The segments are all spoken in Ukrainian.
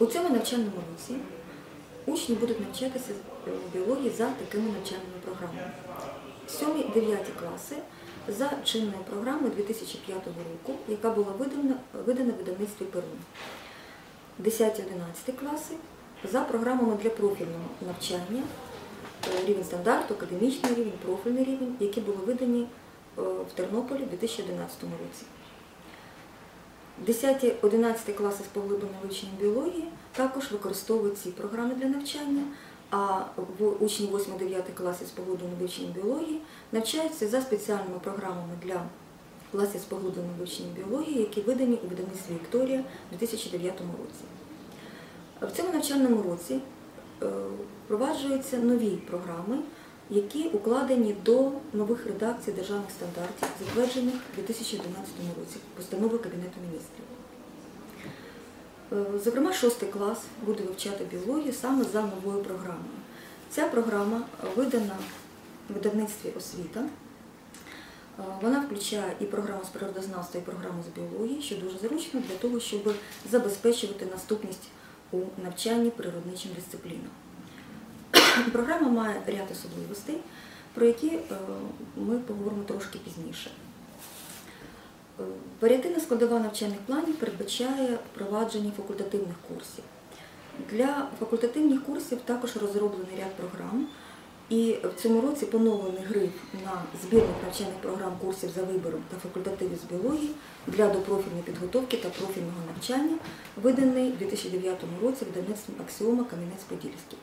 У цьому навчальному році учні будуть навчатися е, біології за такими навчальними програмами. 7-9 класи за чинною програмою 2005 року, яка була видана, видана видавництві Перун. 10-11 класи за програмами для профільного навчання, е, рівень стандарту, академічний рівень, профільний рівень, які були видані е, в Тернополі в 2011 році. 10-11 класи з поглибленим вивченням біології також використовують ці програми для навчання, а учні 8-9 класів з поглибленим вивченням біології навчаються за спеціальними програмами для класів з поглибленим вивченням біології, які видані у видавництві Вікторія у 2009 році. В цьому навчальному році е, впроваджуються нові програми, які укладені до нових редакцій державних стандартів, затверджених у 2011 році постанови Кабінету міністрів. Е, Зокрема, шостий клас буде вивчати біологію саме за новою програмою. Ця програма видана в видавництві освіта. Е, Вона включає і програму з природознавства, і програму з біології, що дуже зручно для того, щоб забезпечувати наступність у навчанні природничим дисциплінам. Програма має ряд особливостей, про які е, ми поговоримо трошки пізніше. Е, Варіативна складова навчальних планів передбачає впровадження факультативних курсів. Для факультативних курсів також розроблений ряд програм, і в цьому році поновлений гриф на збірних навчальних програм курсів за вибором та факультативів з біології для допрофільної підготовки та профільного навчання, виданий у 2009 році видавництвом Аксіома Кам'янець-Подільський.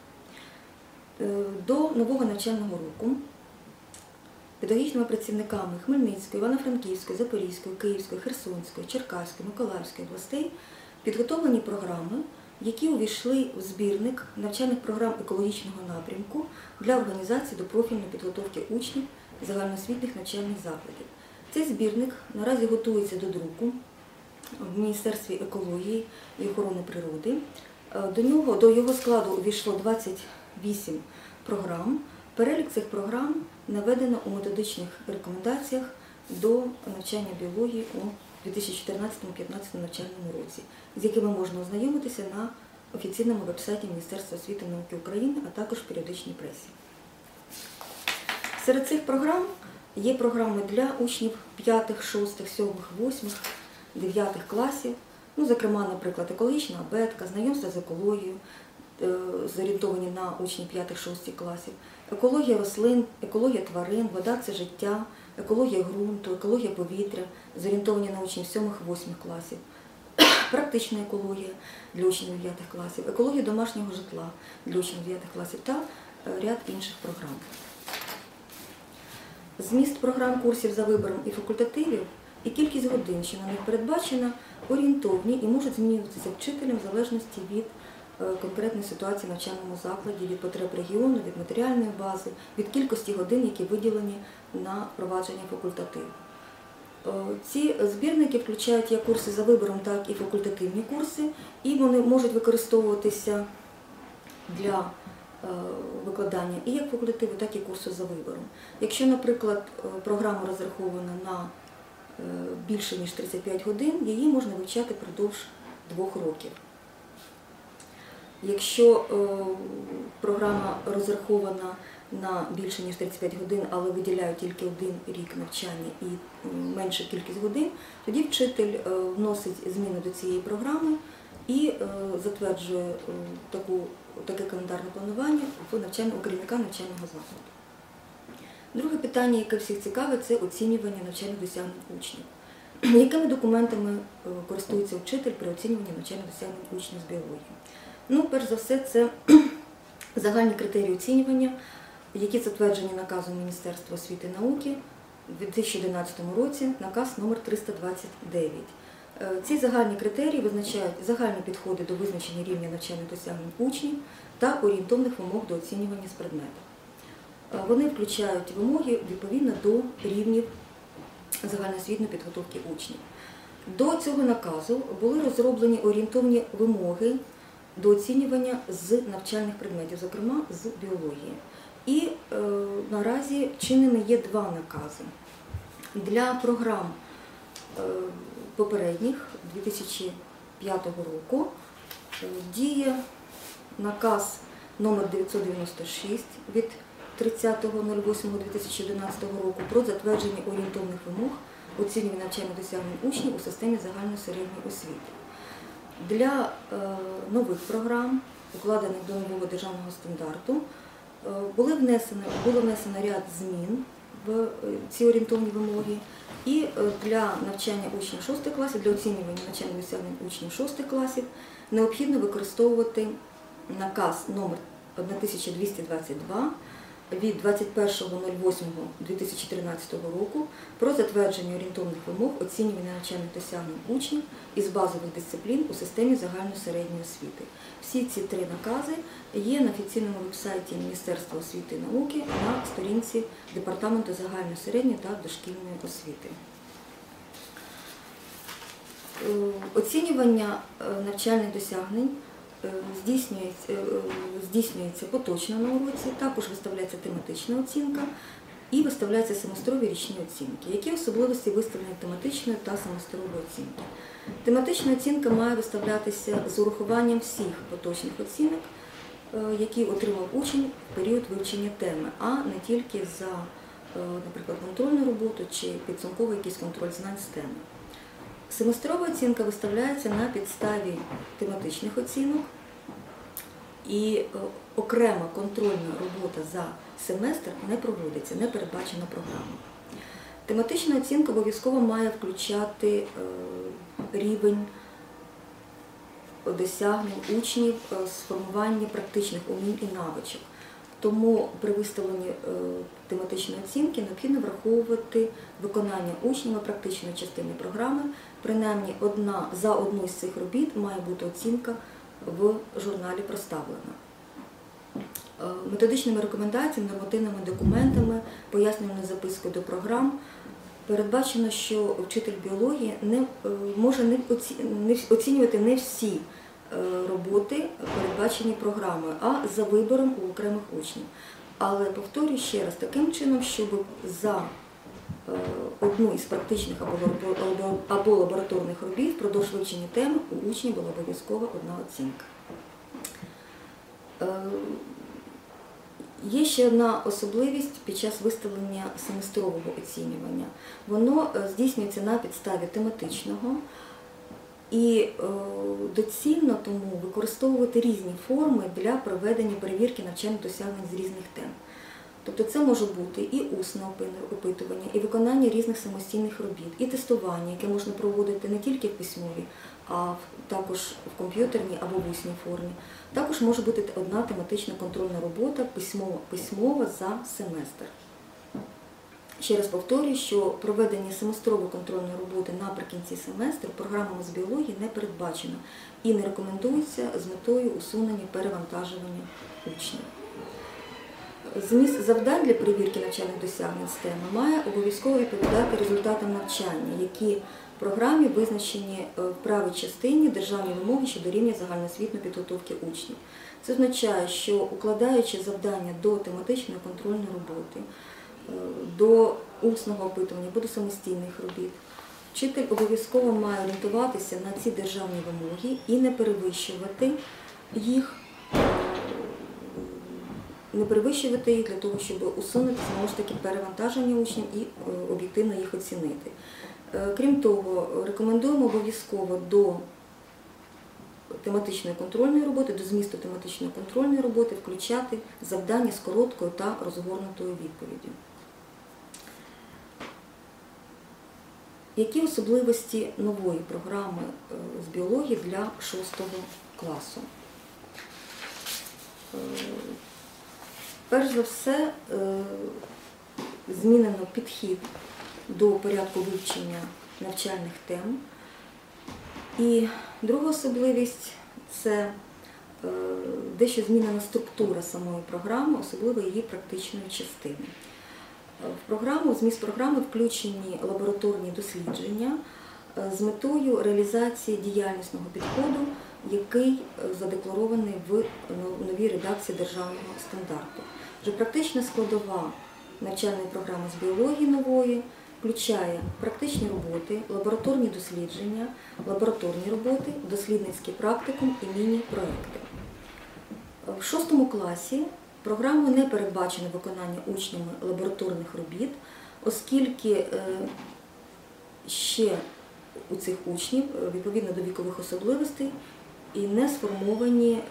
Е, До нового навчального року педагогічними працівниками Хмельницької, Івано-Франківської, Запорізької, Київської, Херсонської, Черкаської, Миколаївської областей підготовлені програми, які увійшли у збірник навчальних програм екологічного напрямку для організації до профільної підготовки учнів загальноосвітніх навчальних закладів. Цей збірник наразі готується до друку в Міністерстві екології і охорони природи. Е, До нього до його складу увійшло 28 програм. Перелік цих програм наведено у методичних рекомендаціях до навчання біології у 2014-2015 навчальному році, з якими можна ознайомитися на офіційному вебсайті Міністерства освіти і науки України, а також періодичній пресі. Серед цих програм є програми для учнів 5, 6, 7, 8, 9 класів, ну, зокрема, наприклад, екологічна абетка, знайомство з екологією, е, зорієнтовані на учнів 5-6 класів, екологія рослин, екологія тварин, вода це життя, екологія ґрунту, екологія повітря, зорієнтовані на учнів 7-8 класів, практична екологія для учнів 9 класів, екологія домашнього житла для учнів 9 класів та е, ряд інших програм. Зміст програм курсів за вибором і факультативів і кількість годин, що на них передбачена, орієнтовні і можуть змінюватися вчителям в залежності від е, конкретної ситуації в навчальному закладі, від потреб регіону, від матеріальної бази, від кількості годин, які виділені на впровадження факультативу. Е, Ці збірники включають як курси за вибором, так і факультативні курси, і вони можуть використовуватися для е, викладання і як факультативу, так і курсу за вибором. Якщо, наприклад, е, програма розрахована на е, більше ніж 35 годин, її можна вивчати впродовж двох років. Якщо е, програма розрахована на більше ніж 35 годин, але виділяє тільки один рік навчання і м, менша кількість годин, тоді вчитель е, вносить зміни до цієї програми і е, затверджує таку, таке календарне планування в навчання, керівника навчального закладу. Друге питання, яке всіх цікавить, це оцінювання навчальних досягнень учнів. Якими документами користується вчитель при оцінюванні навчальних досягнень учнів з біології? Ну, перш за все, це загальні критерії оцінювання, які затверджені наказом Міністерства освіти і науки у 2011 році, наказ номер 329. Е, Ці загальні критерії визначають загальні підходи до визначення рівня навчальних досягнень учнів та орієнтовних вимог до оцінювання з предмету. Е, Вони включають вимоги відповідно до рівнів загальноосвітньої підготовки учнів. До цього наказу були розроблені орієнтовні вимоги до оцінювання з навчальних предметів, зокрема з біології. І е, наразі чинними є два накази. Для програм е, попередніх 2005 року Е, Діє наказ номер 996 від 30.08.2011 року про затвердження орієнтовних вимог оцінювання навчальних досягнень учнів у системі загальної середньої освіти. Для е, нових програм, укладених до нового державного стандарту, е, були внесено, було внесено ряд змін в е, ці орієнтовні вимоги. І для навчання учнів 6 класів, для оцінювання навчальних досягнень учнів 6 класів необхідно використовувати наказ номер 1222 від 21.08.2013 року про затвердження орієнтовних вимог оцінювання навчальних досягнень учнів із базових дисциплін у системі загальної середньої освіти. Всі ці три накази є на офіційному вебсайті Міністерства освіти і науки на сторінці Департаменту загальної середньої та дошкільної освіти. Е, Оцінювання е, навчальних досягнень здійснюється, е, здійснюється поточно на уроці, також виставляється тематична оцінка і виставляються семестрові річні оцінки. Які особливості виставлення тематичної та семестрової оцінки? Тематична оцінка має виставлятися з урахуванням всіх поточних оцінок, е, які отримав учень в період вивчення теми, а не тільки за, е, наприклад, контрольну роботу чи підсумковий якийсь контроль знань з теми. Семестрова оцінка виставляється на підставі тематичних оцінок і е, окрема контрольна робота за семестр не проводиться, не передбачена програмою. Тематична оцінка обов'язково має включати е, рівень досягнень учнів е, сформування практичних умінь і навичок. Тому при виставленні е, тематичної оцінки необхідно враховувати виконання учнями практичної частини програми. Принаймні одна за одну з цих робіт має бути оцінка в журналі проставлена. Е, Методичними рекомендаціями, нормативними документами, пояснювальною запискою до програм передбачено, що вчитель біології не е, може не оцінювати не всі роботи, передбачені програмою, а за вибором у окремих учнів. Але повторюю ще раз, таким чином, щоб за е, одну із практичних або або- або лабораторних робіт впродовж вивчення теми у учнів була обов'язково одна оцінка. Е, Є ще одна особливість під час виставлення семестрового оцінювання. Воно е, здійснюється на підставі тематичного і е, доцільно тому використовувати різні форми для проведення перевірки навчальних досягнень з різних тем. Тобто це може бути і усне опитування, і виконання різних самостійних робіт, і тестування, яке можна проводити не тільки в письмовій, а також в комп'ютерній або в усній формі. Також може бути одна тематична контрольна робота письмова, письмова за семестр. Ще раз повторюю, що проведення семестрової контрольної роботи наприкінці семестру програмами з біології не передбачено і не рекомендується з метою усунення перевантажування учнів. Зміст завдань для перевірки навчальних досягнень з має обов'язково відповідати результатам навчання, які в програмі визначені е, в правій частині державні вимоги щодо рівня загальноосвітньої підготовки учнів. Це означає, що укладаючи завдання до тематичної контрольної роботи, до усного опитування або до самостійних робіт, вчитель обов'язково має орієнтуватися на ці державні вимоги і не перевищувати їх не перевищувати їх для того, щоб усунути знову ж таки перевантаження учнів і е, об'єктивно їх оцінити. Е, Крім того, рекомендуємо обов'язково до тематичної контрольної роботи, до змісту тематичної контрольної роботи включати завдання з короткою та розгорнутою відповіддю. Які особливості нової програми е, з біології для 6 класу? Е, Перш за все, е, змінено підхід до порядку вивчення навчальних тем. І друга особливість це дещо змінена структура самої програми, особливо її практичної частини. Е, В програму, зміст програми включені лабораторні дослідження е, з метою реалізації діяльнісного підходу, який е, задекларований в новій редакції державного стандарту. Вже практична складова навчальної програми з біології нової включає практичні роботи, лабораторні дослідження, лабораторні роботи, дослідницький практикум і міні-проекти. В шостому класі програмою не передбачено виконання учнями лабораторних робіт, оскільки е, ще у цих учнів, е, відповідно до вікових особливостей, і не сформовані е,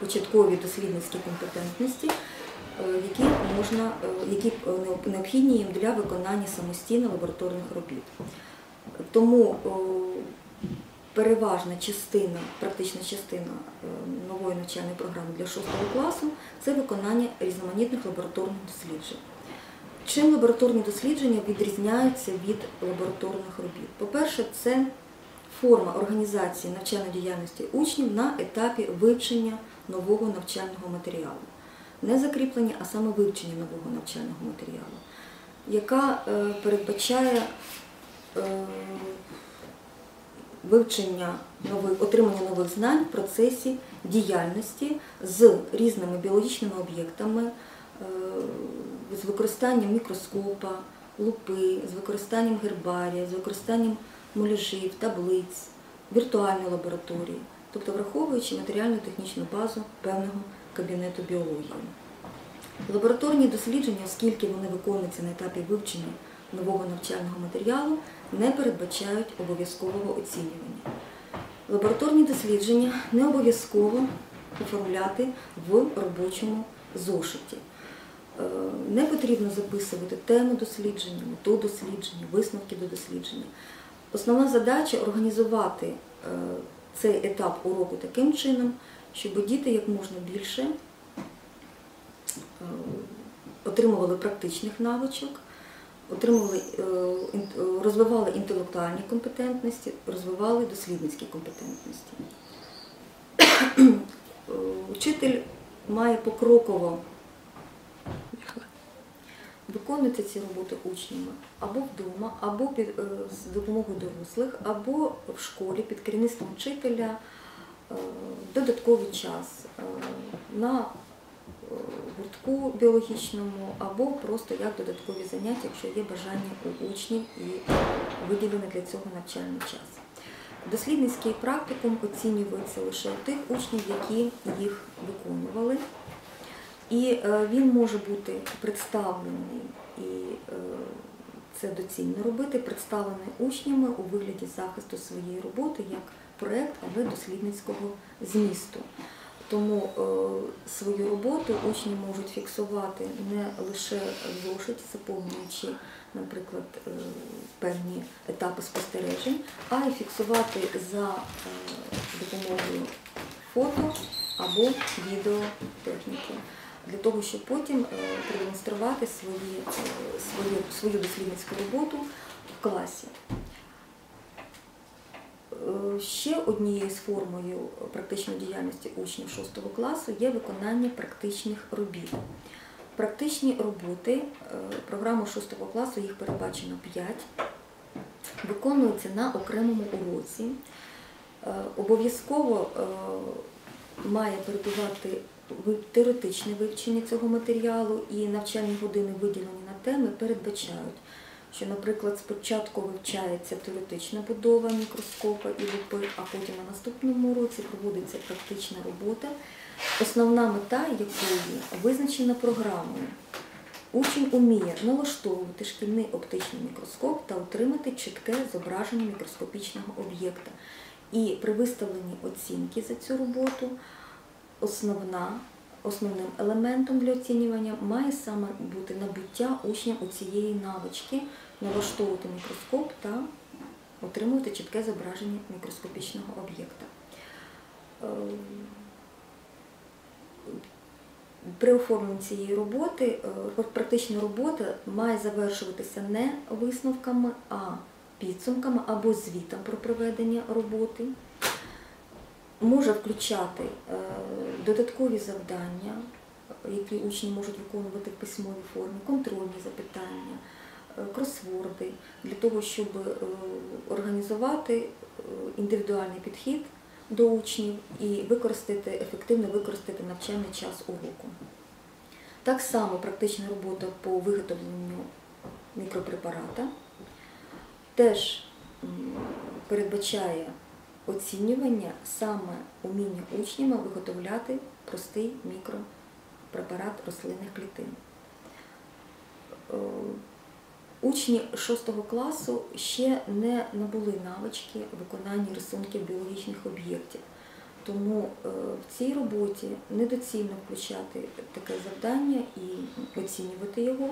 початкові дослідницькі компетентності, які, можна, які необхідні їм для виконання самостійно лабораторних робіт. Тому переважна частина, практична частина е, нової навчальної програми для 6 класу це виконання різноманітних лабораторних досліджень. Чим лабораторні дослідження відрізняються від лабораторних робіт? По-перше, це форма організації навчальної діяльності учнів на етапі вивчення нового навчального матеріалу. Не закріплення, а саме вивчення нового навчального матеріалу, яка е, передбачає е, вивчення нових, отримання нових знань в процесі діяльності з різними біологічними об'єктами, е, з використанням мікроскопа, лупи, з використанням гербарія, з використанням муляжів, таблиць, віртуальної лабораторії, тобто враховуючи матеріально-технічну базу певного кабінету біології. Лабораторні дослідження, оскільки вони виконуються на етапі вивчення нового навчального матеріалу, не передбачають обов'язкового оцінювання. Лабораторні дослідження не обов'язково оформляти в робочому зошиті. Е, Не потрібно записувати тему дослідження, мету дослідження, висновки до дослідження. Основна задача організувати е, цей етап уроку таким чином, щоб діти як можна більше е, отримували практичних навичок, отримували, е, е, розвивали інтелектуальні компетентності, розвивали дослідницькі компетентності. Е, Вчитель має покроково виконувати ці роботи учнями або вдома, або під, з допомогою дорослих, або в школі під керівництвом вчителя додатковий час на гуртку біологічному, або просто як додаткові заняття, якщо є бажання у учнів і виділений для цього навчальний час. Дослідницький практикум оцінюється лише у тих учнів, які їх виконували. І е, він може бути представлений, і е, це доцільно робити, представлений учнями у вигляді захисту своєї роботи як проєкт, але дослідницького змісту. Тому е, свою роботу учні можуть фіксувати не лише в заповнюючи, наприклад, е, певні етапи спостережень, а й фіксувати за е, допомогою фото або відеотехніки для того, щоб потім продемонструвати свої, свою, свою дослідницьку роботу в класі. Ще однією з формою практичної діяльності учнів 6 класу є виконання практичних робіт. Практичні роботи, е, програму 6 класу їх передбачено 5, виконуються на окремому уроці. Е, Обов'язково е, має перебувати теоретичне вивчення цього матеріалу і навчальні години, виділені на теми, передбачають, що, наприклад, спочатку вивчається теоретична будова мікроскопа і лупи, а потім на наступному уроці проводиться практична робота, основна мета якої визначена програмою. Учень уміє налаштовувати шкільний оптичний мікроскоп та отримати чітке зображення мікроскопічного об'єкта. І при виставленні оцінки за цю роботу основна, основним елементом для оцінювання має саме бути набуття учня у цієї навички, налаштовувати мікроскоп та отримувати чітке зображення мікроскопічного об'єкта. Е, При оформленні цієї роботи е, практична робота має завершуватися не висновками, а підсумками або звітом про проведення роботи. Може включати е, додаткові завдання, які учні можуть виконувати в письмовій формі, контрольні запитання, е, кросворди, для того, щоб е, організувати індивідуальний підхід до учнів і використати, ефективно використати навчальний час уроку. Так само практична робота по виготовленню мікропрепарата. Теж передбачає оцінювання саме уміння учнями виготовляти простий мікропрепарат рослинних клітин. Е, Учні 6 класу ще не набули навички виконання рисунків біологічних об'єктів. Тому е, в цій роботі недоцільно включати таке завдання і оцінювати його,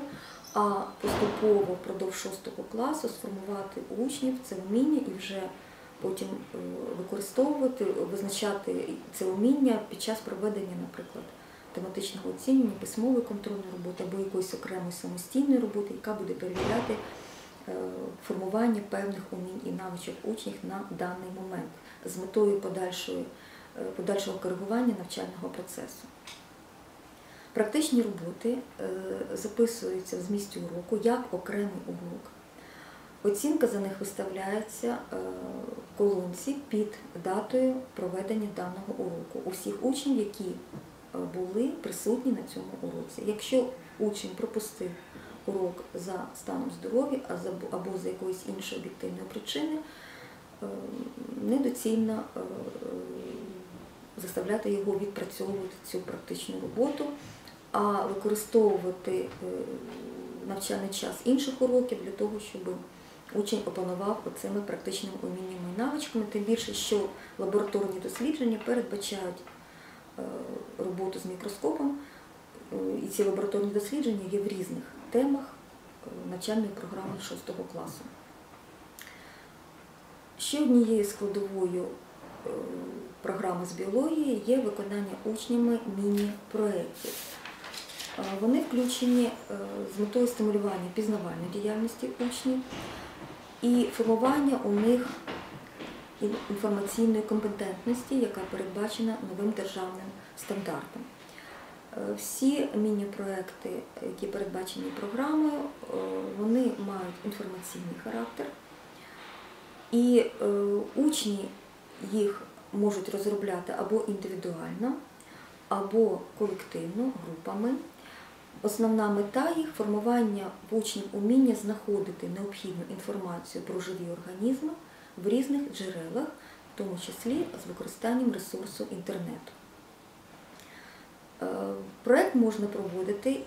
а поступово впродовж 6 класу сформувати учнів це вміння і вже потім е, використовувати, визначати це вміння під час проведення, наприклад, тематичного оцінювання, письмової контрольної роботи або якоїсь окремої самостійної роботи, яка буде перевіряти е, формування певних умінь і навичок учнів на даний момент з метою подальшої, е, подальшого коригування навчального процесу. Практичні роботи записуються в змісті уроку як окремий урок. Оцінка за них виставляється е, в колонці під датою проведення даного уроку. Усіх учнів, які е, були присутні на цьому уроці. Якщо учень пропустив урок за станом здоров'я або за якоїсь іншої об'єктивної причини, е, недоцільно заставляти його відпрацьовувати цю практичну роботу, а використовувати навчальний час інших уроків для того, щоб учень опанував оцими практичними уміннями і навичками, тим більше, що лабораторні дослідження передбачають е, роботу з мікроскопом, е, і ці лабораторні дослідження є в різних темах е, навчальної програми 6 класу. Ще однією складовою програми з біології є виконання учнями міні-проєктів. Вони включені з метою стимулювання пізнавальної діяльності учнів і формування у них інформаційної компетентності, яка передбачена новим державним стандартом. Е, Всі міні-проекти, які передбачені програмою, е, вони мають інформаційний характер, і е, учні їх можуть розробляти або індивідуально, або колективно, групами. Основна мета їх формування в учнів уміння знаходити необхідну інформацію про живі організми в різних джерелах, в тому числі з використанням ресурсу інтернету. Е, Проект можна проводити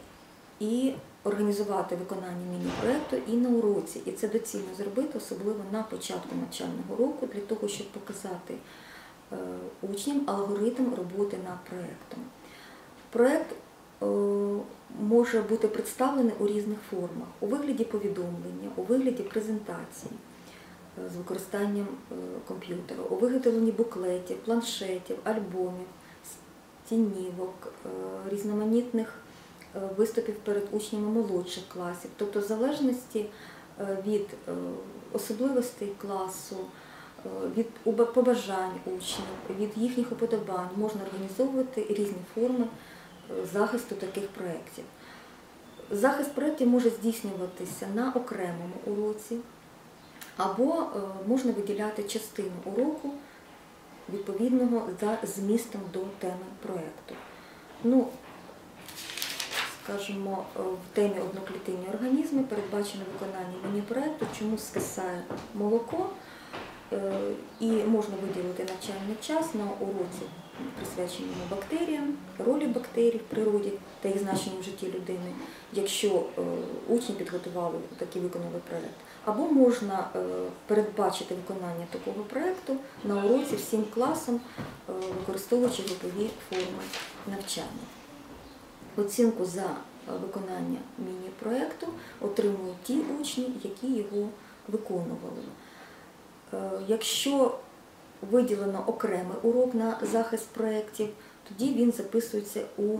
і організувати виконання міні-проекту і на уроці. І це доцільно зробити, особливо на початку навчального року, для того, щоб показати е, учням алгоритм роботи над проектом. Проект е, може бути представлений у різних формах, у вигляді повідомлення, у вигляді презентації е, з використанням е, комп'ютера, у виготовленні буклетів, планшетів, альбомів, стінівок, е, різноманітних е, виступів перед учнями молодших класів. Тобто, в залежності е, від е, особливостей класу, е, від побажань учнів, від їхніх уподобань можна організовувати різні форми е, захисту таких проєктів. Захист проєктів може здійснюватися на окремому уроці, або е, можна виділяти частину уроку відповідного за змістом до теми проєкту. Ну, скажімо, е, в темі одноклітинні організми передбачено виконання міні-проєкту, чому скисає молоко, Е, і можна виділити навчальний час на уроці, присвяченому бактеріям, ролі бактерій в природі та їх значенню в житті людини, якщо е, учні підготували такий виконали проєкт. Або можна е, передбачити виконання такого проєкту на уроці всім класом, е, використовуючи групові форми навчання. Оцінку за виконання міні-проєкту отримують ті учні, які його виконували. Якщо виділено окремий урок на захист проєктів, тоді він записується у е,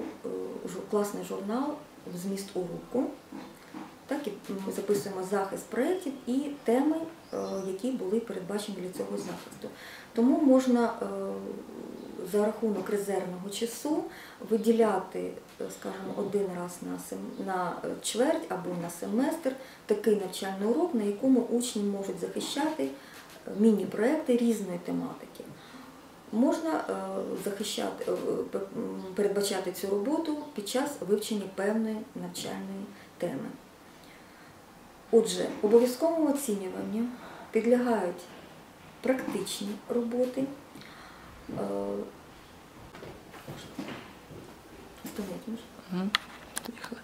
класний журнал в зміст уроку. Так і ми записуємо захист проєктів і теми, е, які були передбачені для цього захисту. Тому можна е, за рахунок резервного часу виділяти, скажімо, один раз на, чверть або на семестр такий навчальний урок, на якому учні можуть захищати міні-проекти різної тематики. Можна е, захищати, е, передбачати цю роботу під час вивчення певної навчальної теми. Отже, обов'язковому оцінюванню підлягають практичні роботи, Угу. Поїхали.